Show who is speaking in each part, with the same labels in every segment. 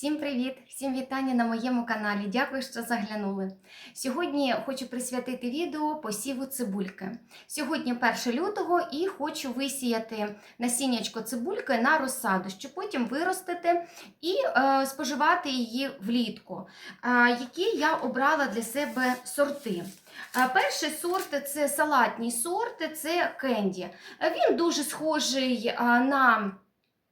Speaker 1: Всім привіт! Всім вітання на моєму каналі. Дякую, що заглянули. Сьогодні хочу присвятити відео посіву цибульки. Сьогодні 1 лютого і хочу висіяти насіннячко цибульки на розсаду, щоб потім виростити і е, споживати її влітку. Е, які я обрала для себе сорти. Е, Перший сорт це салатні сорти, це кенді. Він дуже схожий е, на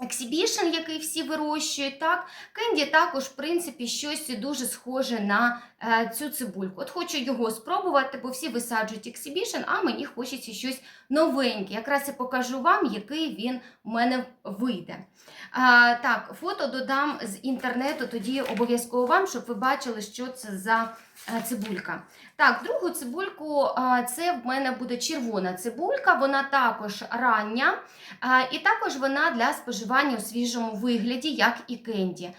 Speaker 1: ексібішн, який всі вирощують. Так? Кенді також, в принципі, щось дуже схоже на е, цю цибульку. От хочу його спробувати, бо всі висаджують ексібішн, а мені хочеться щось новеньке. Якраз і покажу вам, який він у мене вийде. А, так, фото додам з інтернету, тоді обов'язково вам, щоб ви бачили, що це за цибулька. Так, другу цибульку це в мене буде червона цибулька, вона також рання, і також вона для споживання у свіжому вигляді, як і кенді.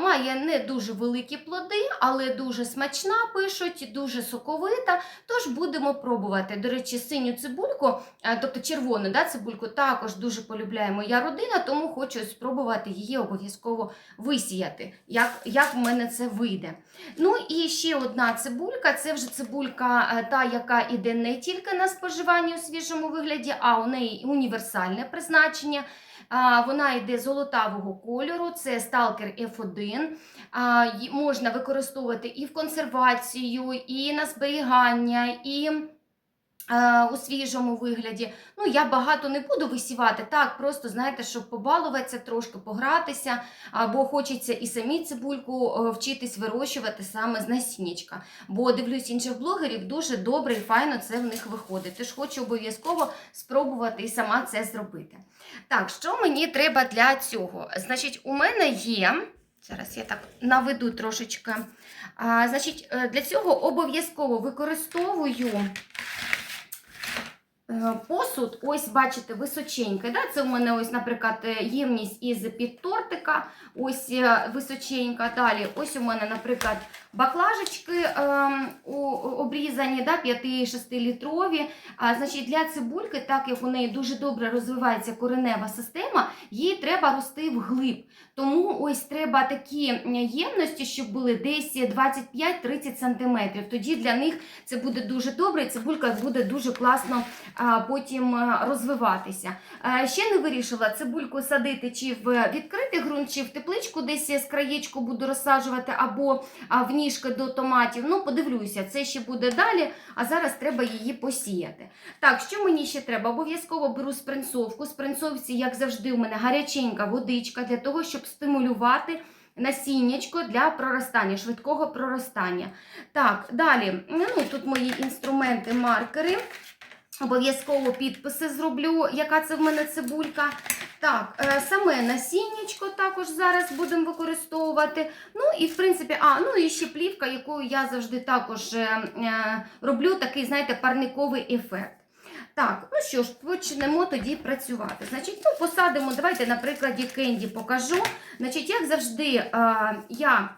Speaker 1: Має не дуже великі плоди, але дуже смачна, пишуть, дуже соковита. Тож будемо пробувати. До речі, синю цибульку, тобто червону да, цибульку, також дуже полюбляє моя родина, тому хочу спробувати її обов'язково висіяти, як, як в мене це вийде. Ну і ще одна цибулька це вже цибулька, е, та, яка йде не тільки на споживання у свіжому вигляді, а у неї універсальне призначення. Вона йде золотавого кольору, це Сталкер F1. Можна використовувати і в консервацію, і на зберігання, і у свіжому вигляді. Ну, я багато не буду висівати, так, просто, знаєте, щоб побалуватися, трошки погратися, або хочеться і самі цибульку е, вчитись вирощувати саме з насіннячка. Бо дивлюсь інших блогерів, дуже добре і файно це в них виходить. Тож хочу обов'язково спробувати і сама це зробити. Так, що мені треба для цього? Значить, у мене є. Зараз я так наведу трошечки. А, значить, е, для цього обов'язково використовую е, посуд. Ось, бачите, височенький. Да? Це у мене, ось, наприклад, е, ємність із під тортика. Ось е, височенька. Далі, ось у мене, наприклад, баклажечки ем, обрізані, да, 5-6 літрові. А, значить, для цибульки, так як у неї дуже добре розвивається коренева система, їй треба рости вглиб. Тому ось треба такі ємності, щоб були десь 25-30 см. Тоді для них це буде дуже добре, і цибулька буде дуже класно потім розвиватися. Е, Ще не вирішила цибульку садити чи в відкритий ґрунт, чи в тепличку, десь з краєчку буду розсаджувати, або в ніжки до томатів. Ну, подивлюся, це ще буде далі, а зараз треба її посіяти. Так, що мені ще треба? Обов'язково беру спринцовку. Спринцовці, як завжди, у мене гаряченька водичка для того, щоб стимулювати насіннячко для проростання, швидкого проростання. Так, далі, ну, тут мої інструменти, маркери. Обов'язково підписи зроблю, яка це в мене цибулька. Так, е, саме насіннячко також зараз будемо використовувати. Ну і в принципі, а, ну і ще плівка, якою я завжди також е, е, роблю такий, знаєте, парниковий ефект. Так, ну що ж, почнемо тоді працювати. Значить, ну, посадимо, давайте на прикладі кенді покажу. Значить, як завжди, я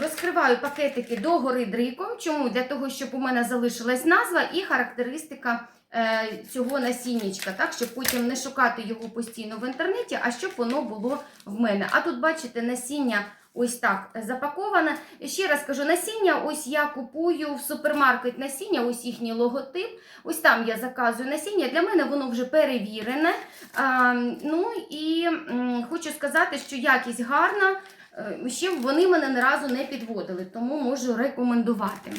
Speaker 1: розкриваю пакетики догори дриком. Чому? Для того, щоб у мене залишилась назва і характеристика е, цього насіннячка, так, щоб потім не шукати його постійно в інтернеті, а щоб воно було в мене. А тут, бачите, насіння ось так запаковане. Ще раз кажу, насіння ось я купую в супермаркет насіння, ось їхній логотип. Ось там я заказую насіння. Для мене воно вже перевірене. А, ну і хочу сказати, що якість гарна. Е, Ще вони мене ні разу не підводили, тому можу рекомендувати.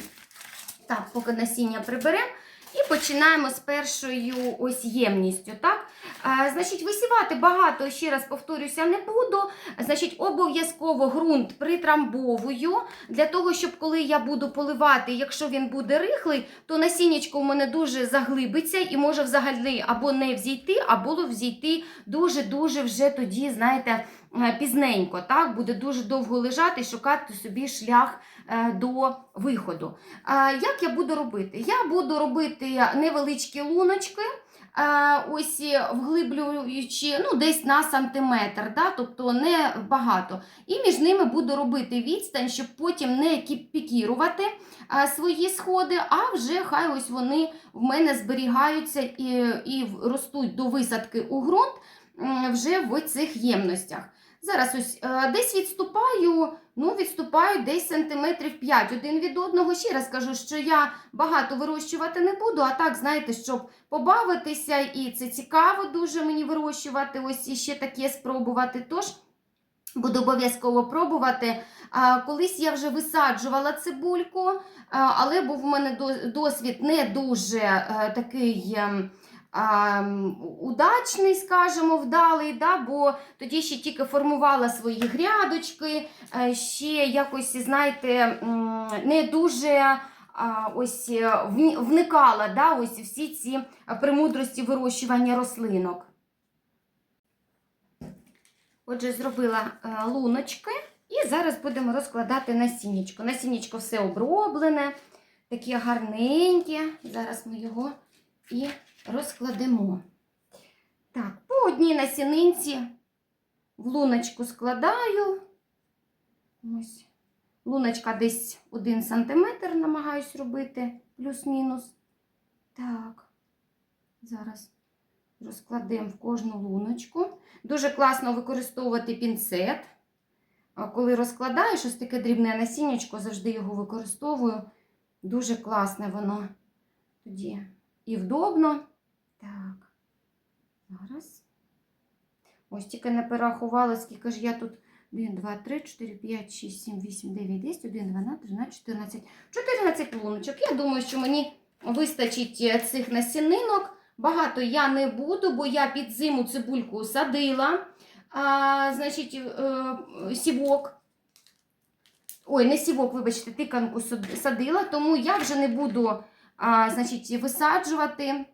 Speaker 1: Так, поки насіння приберемо. І починаємо з першою ось ємністю. Так? А, значить, висівати багато, ще раз повторюся, не буду. Значить, обов'язково ґрунт притрамбовую, для того, щоб коли я буду поливати, якщо він буде рихлий, то насіннячко у мене дуже заглибиться і може взагалі або не взійти, або взійти дуже-дуже вже тоді, знаєте, е, пізненько. Так? Буде дуже довго лежати і шукати собі шлях е, до виходу. Як я буду робити? Я буду робити невеличкі луночки. е, Ось е, вглиблюючи ну, десь на сантиметр, да? тобто не багато. І між ними буду робити відстань, щоб потім не пікірувати е, свої сходи, а вже хай ось вони в мене зберігаються і, і ростуть до висадки у ґрунт вже в цих ємностях. Зараз ось е, десь відступаю, ну відступаю десь сантиметрів 5 один від одного. Ще раз кажу, що я багато вирощувати не буду, а так, знаєте, щоб побавитися, і це цікаво дуже мені вирощувати. Ось іще таке спробувати. Тож буду обов'язково пробувати. Колись я вже висаджувала цибульку, але був у мене досвід не дуже е, такий. А, удачний, скажімо, вдалий, да, бо тоді ще тільки формувала свої грядочки, е, ще якось, знаєте, не дуже ось е, вникала да, ось всі ці премудрості вирощування рослинок. Отже, зробила е, луночки і зараз будемо розкладати насіннячко. Насіннячко все оброблене, таке гарненьке. Зараз ми його і розкладемо. Так, по одній насінинці в луночку складаю. Ось. Луночка десь 1 см намагаюсь робити, плюс-мінус. Так, зараз розкладемо в кожну луночку. Дуже класно використовувати пінцет. А коли розкладаєш ось таке дрібне насіннячко, завжди його використовую. Дуже класне воно тоді і вдобно. Так, зараз. Ось тільки не перерахувала, скільки ж я тут. 1, 2, 3, 4, 5, 6, 7, 8, 9, 10, 1, 12, 13, 14. 14 луночок. Я думаю, що мені вистачить е, цих насінинок. Багато я не буду, бо я під зиму цибульку садила. А, значить, е, сівок. Ой, не сівок, вибачте, тиканку садила, тому я вже не буду а, значить, висаджувати.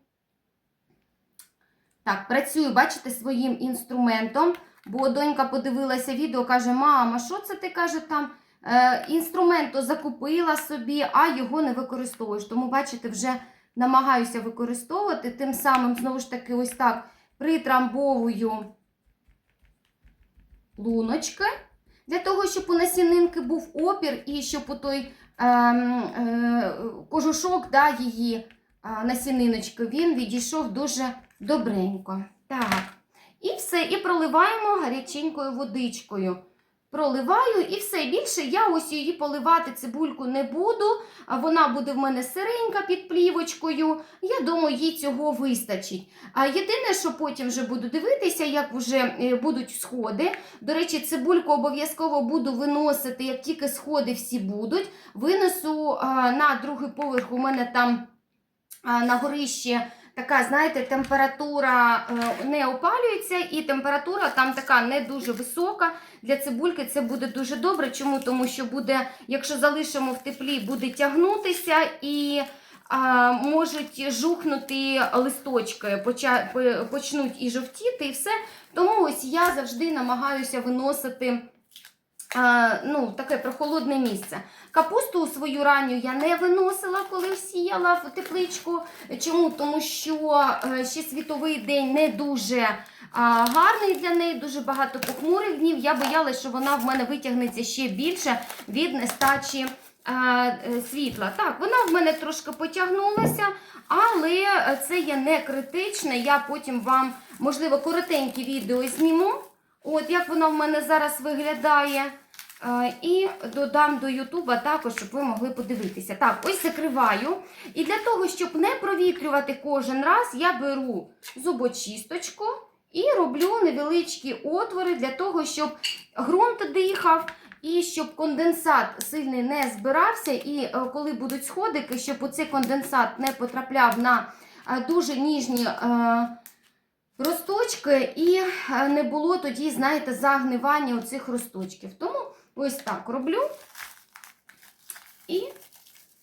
Speaker 1: Так, працюю, бачите, своїм інструментом. Бо донька подивилася відео, каже: Мама, що це ти каже там? Е, інструмент закупила собі, а його не використовуєш. Тому, бачите, вже намагаюся використовувати. Тим самим, знову ж таки, ось так притрамбовую луночки. Для того, щоб у насінинки був опір і щоб у той ем, е, кожушок да, її а, насіниночки, він відійшов дуже добренько. Так. І все, і проливаємо гаряченькою водичкою. Проливаю і все. Більше я ось її поливати цибульку не буду. Вона буде в мене сиренька під плівочкою. Я думаю, їй цього вистачить. А єдине, що потім вже буду дивитися, як вже е, будуть сходи. До речі, цибульку обов'язково буду виносити, як тільки сходи всі будуть. Винесу на другий поверх. У мене там на горищі така, знаєте, температура е, не опалюється, і температура там така не дуже висока. Для цибульки це буде дуже добре. Чому? Тому що буде, якщо залишимо в теплі, буде тягнутися і а, можуть жухнути листочки, почнуть і жовтіти, і все. Тому ось я завжди намагаюся виносити. Ну, таке прохолодне місце. Капусту свою ранню я не виносила, коли сіяла в тепличку. Чому? Тому що е, ще світовий день не дуже гарний для неї, дуже багато похмурих днів. Я боялася, що вона в мене витягнеться ще більше від нестачі е, світла. Так, вона в мене трошки потягнулася, але це є не критичне. Я потім вам, можливо, коротеньке відео зніму. От як воно в мене зараз виглядає. Е, І додам до Ютуба також, щоб ви могли подивитися. Так, ось закриваю. І для того, щоб не провітрювати кожен раз, я беру зубочисточку і роблю невеличкі отвори для того, щоб ґрунт дихав. І щоб конденсат сильний не збирався, і е, коли будуть сходики, щоб оцей конденсат не потрапляв на е, дуже ніжні росточки, і е, не було тоді, знаєте, загнивання оцих росточків. Тому ось так роблю. І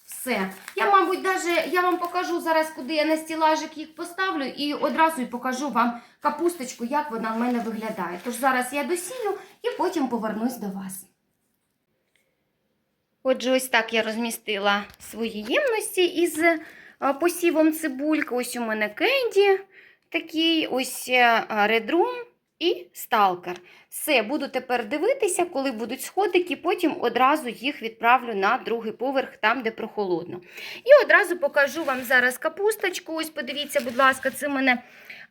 Speaker 1: все. Я, мабуть, даже, я вам покажу зараз, куди я на стілажик їх поставлю, і одразу покажу вам капусточку, як вона в мене виглядає. Тож зараз я досію і потім повернусь до вас. Отже, ось так я розмістила свої ємності із е, посівом цибульки. Ось у мене кенді такий, ось редрум і сталкер. Все, буду тепер дивитися, коли будуть сходики, потім одразу їх відправлю на другий поверх, там, де прохолодно. І одразу покажу вам зараз капусточку. Ось подивіться, будь ласка, це в мене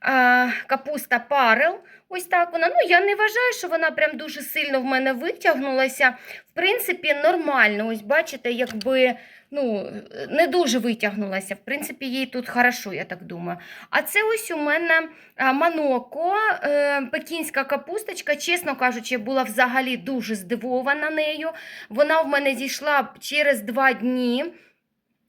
Speaker 1: е, капуста парел. Ось так вона. Ну, я не вважаю, що вона прям дуже сильно в мене витягнулася. В принципі, нормально. Ось бачите, якби ну, не дуже витягнулася. В принципі, їй тут хорошо, я так думаю. А це ось у мене маноко, е, пекінська капусточка. Чесно кажучи, була взагалі дуже здивована нею. Вона в мене зійшла через два дні.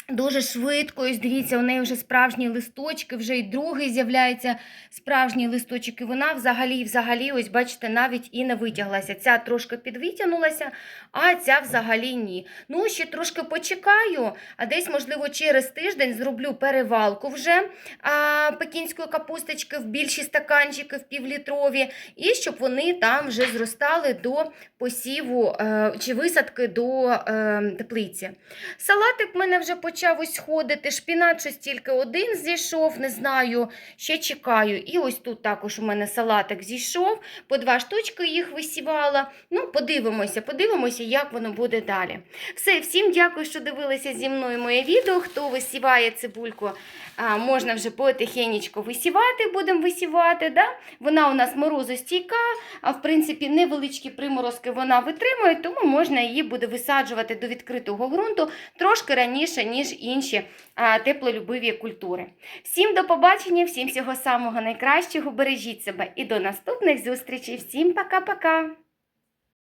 Speaker 1: Дуже швидко, ось дивіться, у неї вже справжні листочки, вже і другий з'являється справжній листочок. І вона взагалі, взагалі, ось бачите, навіть і не витяглася. Ця трошки підвитягнулася, а ця взагалі ні. Ну, ще трошки почекаю, а десь, можливо, через тиждень зроблю перевалку вже а, пекінської капусточки в більші стаканчики, в півлітрові, і щоб вони там вже зростали до посіву е, чи висадки до е, теплиці. Салатик в мене вже почав ось ходити, шпінат щось тільки один зійшов, не знаю, ще чекаю. І ось тут також у мене салатик зійшов, по два штучки їх висівала. Ну, подивимося, подивимося, як воно буде далі. Все, всім дякую, що дивилися зі мною моє відео. Хто висіває цибульку, а, можна вже потихенечку висівати, будемо висівати. Да? Вона у нас морозостійка, а в принципі невеличкі приморозки вона витримує, тому можна її буде висаджувати до відкритого ґрунту трошки раніше, ніж інші а, теплолюбиві культури. Всім до побачення, всім всього самого найкращого. Бережіть себе і до наступних зустрічей. Всім пока-пока!